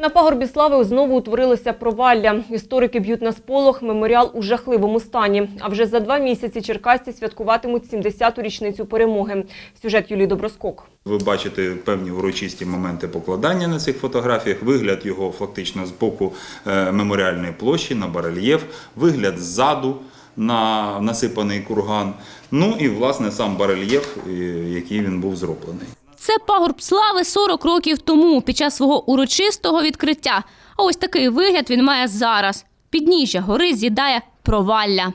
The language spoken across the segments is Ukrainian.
На пагорбі слави знову утворилося провалля. Історики б'ють на сполох меморіал у жахливому стані. А вже за два місяці черкасці святкуватимуть 70-ту річницю перемоги. Сюжет Юлії Доброскок. Ви бачите певні урочисті моменти покладання на цих фотографіях, вигляд його фактично з боку е, меморіальної площі на барельєф, вигляд ззаду на насипаний курган. Ну і власне сам барельєф, е, який він був зроблений. Це пагорб слави 40 років тому під час свого урочистого відкриття. А ось такий вигляд він має зараз. Підніжжя гори з'їдає провалля.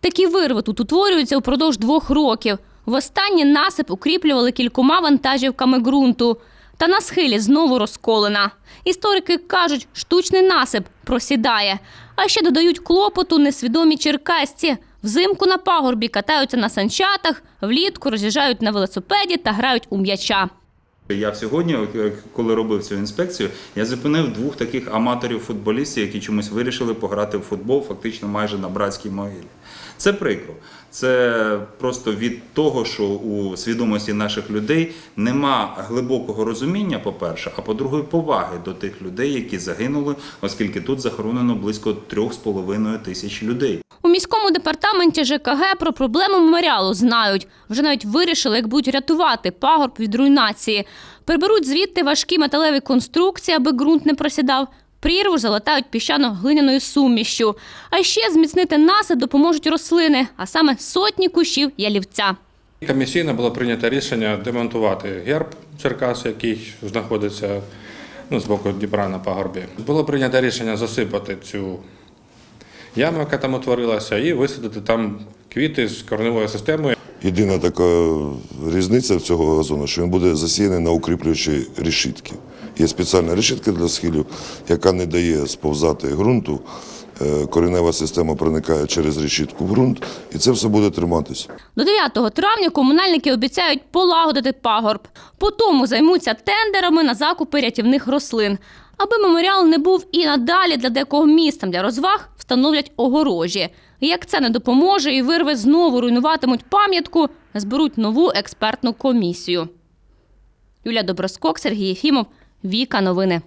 Такі вирви тут утворюються упродовж двох років. Востаннє насип укріплювали кількома вантажівками ґрунту. Та на схилі знову розколена. Історики кажуть, штучний насип просідає. А ще додають клопоту несвідомі черкасці. Взимку на пагорбі катаються на санчатах, влітку роз'їжджають на велосипеді та грають у м'яча. Я сьогодні, е, коли робив цю інспекцію, я зупинив двох таких аматорів-футболістів, які чомусь вирішили пограти в футбол фактично майже на братській могилі. Це прикро. Це просто від того, що у свідомості наших людей нема глибокого розуміння, по-перше, а по-друге, поваги до тих людей, які загинули, оскільки тут захоронено близько 3,5 тисяч людей. Міському департаменті ЖКГ про проблему меморіалу знають. Вже навіть вирішили, як будуть рятувати пагорб від руйнації. Приберуть звідти важкі металеві конструкції, аби ґрунт не просідав. Прірву залатають піщано-глиняною сумішю. А ще зміцнити насип допоможуть рослини, а саме сотні кущів ялівця. Комісійно було прийнято рішення демонтувати герб Черкас, який знаходиться ну, з боку Дніпра на пагорбі. Було прийнято рішення засипати цю яму, яка там утворилася, і висадити там квіти з корневою системою. Єдина така різниця в цього газону, що він буде засіяний на укріплюючі решітки. Є спеціальна решітка для схилів, яка не дає сповзати ґрунту. Е, Коренева система проникає через решітку в ґрунт, і це все буде триматися. До 9 травня комунальники обіцяють полагодити пагорб. Потім займуться тендерами на закупи рятівних рослин. Аби меморіал не був і надалі для декого містом для розваг, встановлять огорожі. Як це не допоможе і вирви знову руйнуватимуть пам'ятку, зберуть нову експертну комісію. Юлія Доброскок, Сергій Єфімов, Віка Новини.